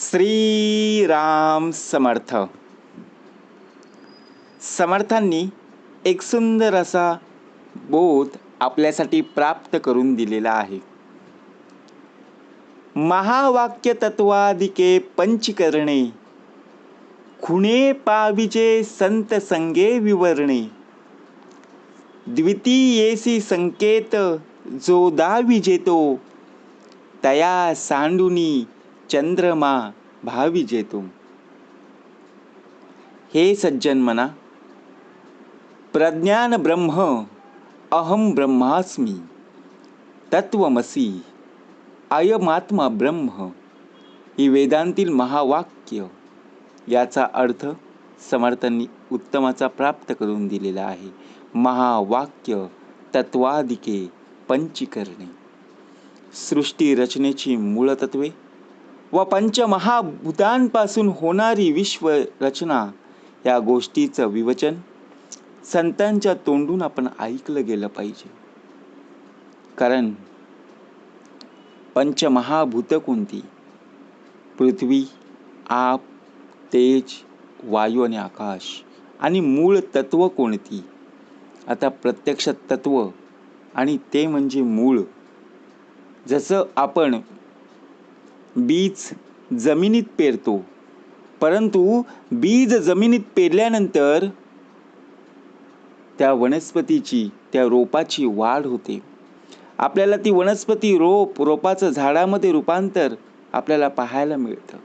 श्रीराम समर्थ. समर्थांनी एक सुंदर असा बोध आपल्यासाठी प्राप्त करून दिलेला आहे. महावाक्य तत्वादिके पंचकरणे खुणे पाविजे संत संगे विवरणे. द्वितीयेसी संकेत जो दा विजेतो तया सांडुनी चंद्रमा भाविजेतुम हे सज्जन मना प्रज्ञान ब्रह्म अहम ब्रह्मास्मी तत्वमसी अयमात्मा ब्रह्म ही वेदांतील महावाक्य याचा अर्थ समर्थांनी उत्तमाचा प्राप्त करून दिलेला आहे. महावाक्य तत्वादिके पंचीकरणे। सृष्टी रचनेची मूळतत्वे व पंचमहाभूतांपासून होणारी विश्व रचना या गोष्टीचं विवचन संतांच्या तोंडून आपण ऐकलं गेलं पाहिजे. कारण पंचमहाभूत कोणती? पृथ्वी आप तेज वायू आणि आकाश आणि मूळ तत्व कोणती? आता प्रत्यक्ष तत्व आणि ते म्हणजे मूळ. जसं आपण बीज जमिनीत पेरतो. परंतु बीज जमिनीत पेरल्यानंतर त्या वनस्पतीची त्या रोपाची वाढ होते. आपल्याला ती वनस्पती रोप रोपाचं झाडामध्ये रूपांतर आपल्याला पाहायला मिळतं.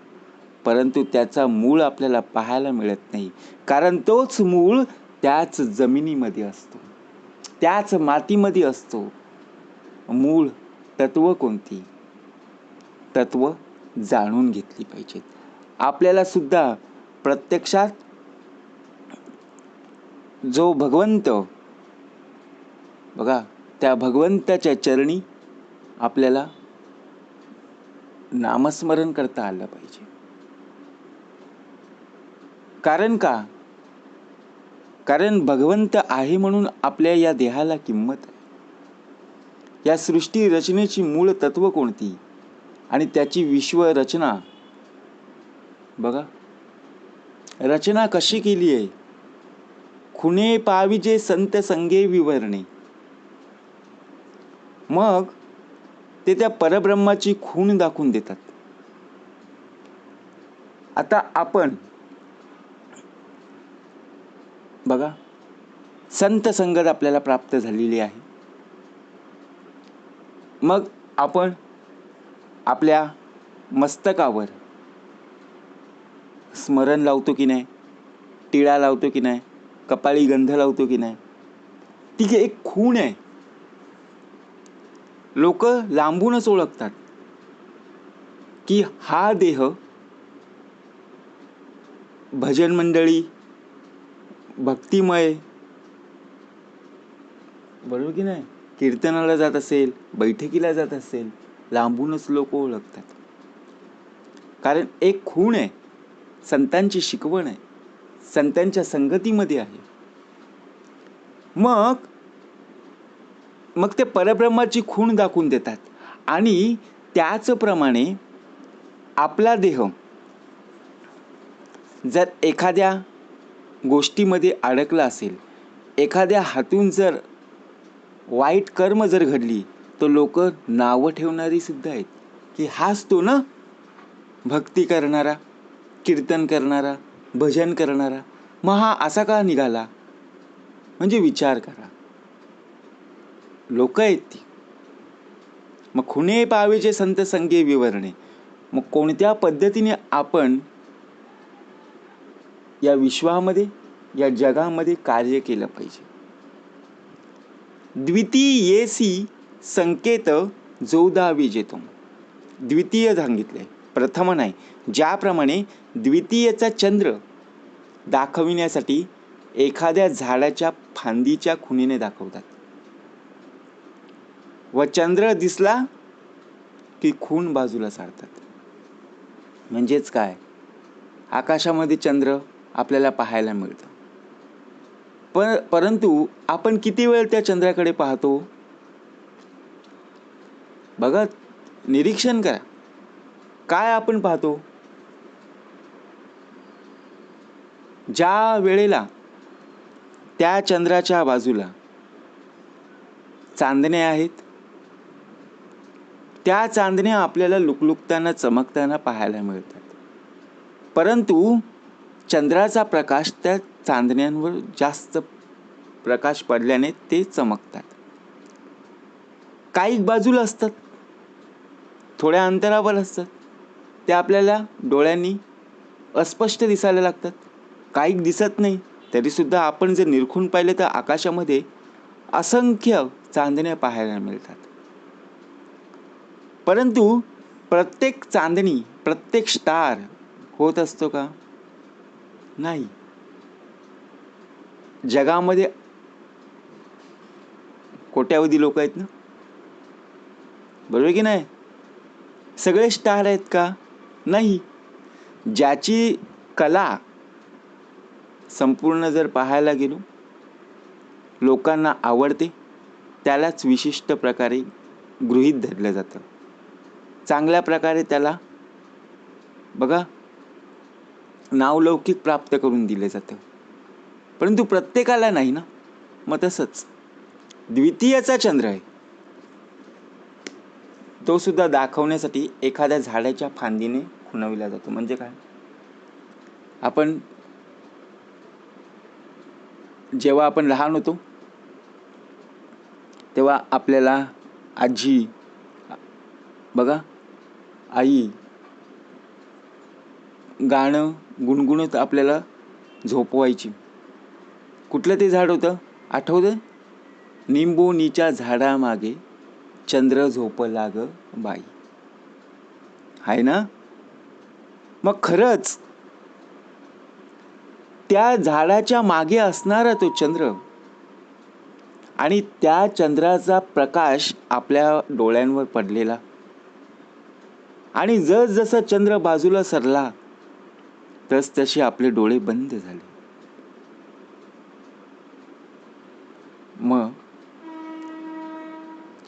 परंतु त्याचा मूळ आपल्याला पाहायला मिळत नाही. कारण तोच मूळ त्याच जमिनीमध्ये असतो. त्याच मातीमध्ये असतो. मूळ तत्व कोणती? तत्व जाणून घेतली पाहिजेत. आपल्याला सुद्धा प्रत्यक्षात जो भगवंत बघा त्या भगवंताच्या चरणी आपल्याला नामस्मरण करता आलं पाहिजे. कारण का? कारण भगवंत आहे म्हणून आपल्या या देहाला किंमत आहे. या सृष्टी रचनेची मूळ तत्व कोणती? आणि त्याची विश्व रचना. बघा. रचना कशी केली आहे? खुणे पाविजे संत संगे विवरणे. मग ते त्या परब्रह्माची खूण दाखवून देतात. आता आपण बघा. संत संगत आपल्याला प्राप्त झालेली आहे. मग आपण आपल्या मस्तकावर. स्मरण लावतो की नाही? टिळा लावतो की नाही? कपाळी गंध लावतो की नाही? ती एक खूण आहे. लोक लांबूनच ओळखतात की हा देह भजन मंडळी भक्तिमय बरोबर की नाही? कीर्तनाला जात असेल बैठकीला जात असेल लांबूनच लोक ओळखतात. कारण एक खूण आहे. संतांची शिकवण आहे. संतांच्या संगतीमध्ये आहे. मग मग ते परब्रह्माची खूण दाखवून देतात. आणि त्याचप्रमाणे आपला देह जर एखाद्या गोष्टीमध्ये अडकला असेल एखाद्या हातून जर वाईट कर्म जर घडली तर लोक नावं ठेवणारी सिद्ध आहेत. की हाच तो ना भक्ती करणारा कीर्तन करणारा भजन करणारा. मग हा असा का निघाला? म्हणजे विचार करा. लोक आहेत ती. मग खुणे पावेचे संत संगे विवरणे. मग कोणत्या पद्धतीने आपण या विश्वामध्ये या जगामध्ये कार्य केलं पाहिजे? द्वितीयेसी संकेत जोदा विजेतो द्वितीय सांगितले. प्रथम नाही ज्याप्रमाणे द्वितीयचा चंद्र दाखविण्यासाठी एखाद्या झाडाच्या फांदीच्या खुणीने दाखवतात. व चंद्र दिसला की खून बाजूला सारतात. म्हणजेच काय? आकाशामध्ये चंद्र आपल्याला पाहायला मिळतं. पर परंतु आपण किती वेळ त्या चंद्राकडे पाहतो? बघा निरीक्षण करा. काय आपण पाहतो? ज्या वेळेला त्या चंद्राच्या बाजूला चांदण्या आहेत त्या चांदण्या आपल्याला लुकलुकताना चमकताना पाहायला मिळतात. परंतु चंद्राचा प्रकाश त्या चांदण्यांवर जास्त प्रकाश पडल्याने ते चमकतात. काही बाजूला असतात. थोड्या अंतरावर असतात. ते आपल्याला डोळ्यांनी अस्पष्ट दिसायला लागतात. काही दिसत नाही. तरीसुद्धा आपण जर निरखून पाहिले तर आकाशामध्ये असंख्य चांदण्या पाहायला मिळतात. परंतु प्रत्येक चांदणी प्रत्येक स्टार होत असतो का? नाही. जगामध्ये कोट्यावधी लोक आहेत ना? बरोबर की नाही? सगळे स्टार आहेत का? नाही. ज्याची कला संपूर्ण जर पाहायला गेलो लोकांना आवडते त्यालाच विशिष्ट प्रकारे गृहीत धरलं जातं. चांगल्या प्रकारे त्याला बघा नावलौकिक प्राप्त करून दिलं जातं. परंतु प्रत्येकाला नाही ना? मग तसंच. द्वितीयचा चंद्र आहे. तो सुद्धा दाखवण्यासाठी एखाद्या झाडाच्या फांदीने खुणविला जातो. म्हणजे काय? आपण जेव्हा आपण लहान होतो तेव्हा आपल्याला आजी बघा आई गाणं गुणगुणत आपल्याला झोपवायची. कुठलं ते झाड होतं? आठवतं निंबोनीच्या झाडामागे चंद्र झोपला ग बाई. आहे ना? मग खरंच त्या झाडाच्या मागे असणारा तो चंद्र आणि त्या चंद्राचा प्रकाश आपल्या डोळ्यांवर पडलेला. आणि जस जसा चंद्र बाजूला सरला तस तसे आपले डोळे बंद झाले. मग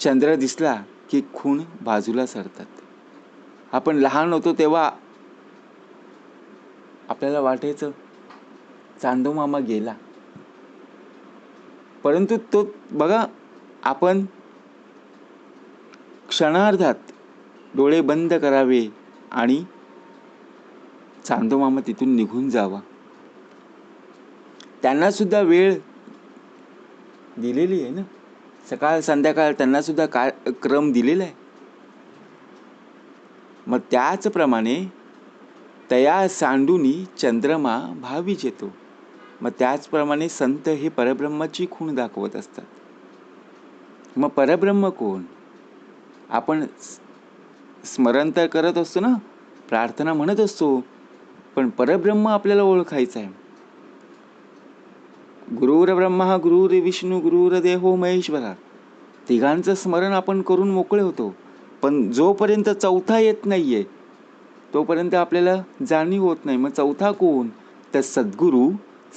चंद्र दिसला की खूण बाजूला सरतात. आपण लहान होतो तेव्हा आपल्याला वाटायचं चांदो मामा गेला. परंतु तो बघा आपण क्षणार्धात डोळे बंद करावे आणि चांदो मामा तिथून निघून जावा. त्यांना सुद्धा वेळ दिलेली आहे ना? सकाळ संध्याकाळ त्यांना सुद्धा का क्रम दिलेला आहे मग त्याचप्रमाणे तया सांडूनी चंद्रमा भावीच येतो मग त्याचप्रमाणे संत हे परब्रह्माची खूण दाखवत असतात. मग परब्रह्म कोण? आपण स्मरण तर करत असतो ना? प्रार्थना म्हणत असतो. पण परब्रह्म आपल्याला ओळखायचं आहे गुरुर ब्रह्मा गुरुर विष्णू गुरुर देहो महेश्वरा. तिघांचं स्मरण आपण करून मोकळे होतो पण जोपर्यंत चौथा येत नाहीये तोपर्यंत आपल्याला जाणीव होत नाही. मग चौथा कोण? तर सद्गुरू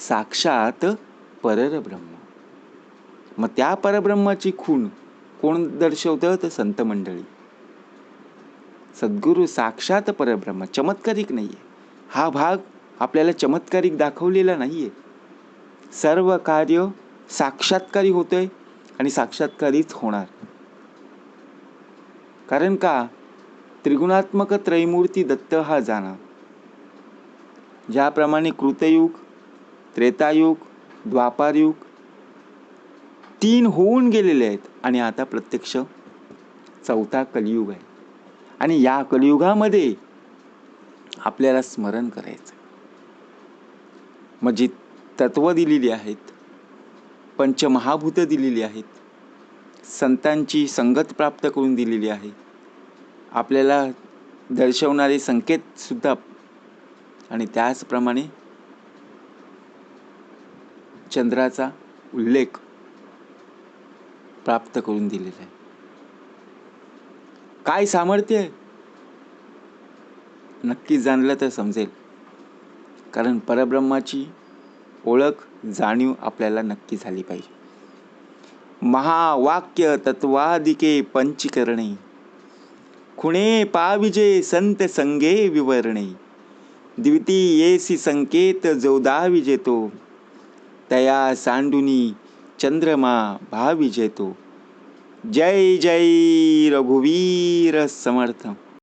साक्षात परब्रह्म. मग त्या परब्रह्माची खूण कोण दर्शवतं? तर संत मंडळी. सद्गुरू साक्षात परब्रह्म. चमत्कारिक नाहीये. हा भाग आपल्याला चमत्कारिक दाखवलेला नाहीये. सर्व कार्य साक्षात्कारी होतंय आणि साक्षात्कारीच होणार. कारण का? त्रिगुणात्मक त्रैमूर्ती दत्त हा जाणा. ज्याप्रमाणे कृतयुग त्रेतायुग द्वापारयुग तीन होऊन गेलेले आहेत आणि आता प्रत्यक्ष चौथा कलियुग आहे. आणि या कलियुगामध्ये आपल्याला स्मरण करायचं मग तत्व दिलेली आहेत. पंचमहाभूत दिलेली आहेत. संतांची संगत प्राप्त करून दिलेली आहे. आपल्याला दर्शवणारे संकेतसुद्धा आणि त्याचप्रमाणे चंद्राचा उल्लेख प्राप्त करून दिलेला आहे. काय सामर्थ्य? आहे नक्की जाणलं तर समजेल. कारण परब्रह्माची ओळख जाणीव आपल्याला नक्की झाली पाहिजे. महावाक्य तत्वादिके पंचकरणे. खुणे पाविजे संत संगे विवरणे. द्वितीयेसी संकेत जोदा विजेतो तया सांडुनी चंद्रमा भाविजेतो जय जय रघुवीर समर्थ.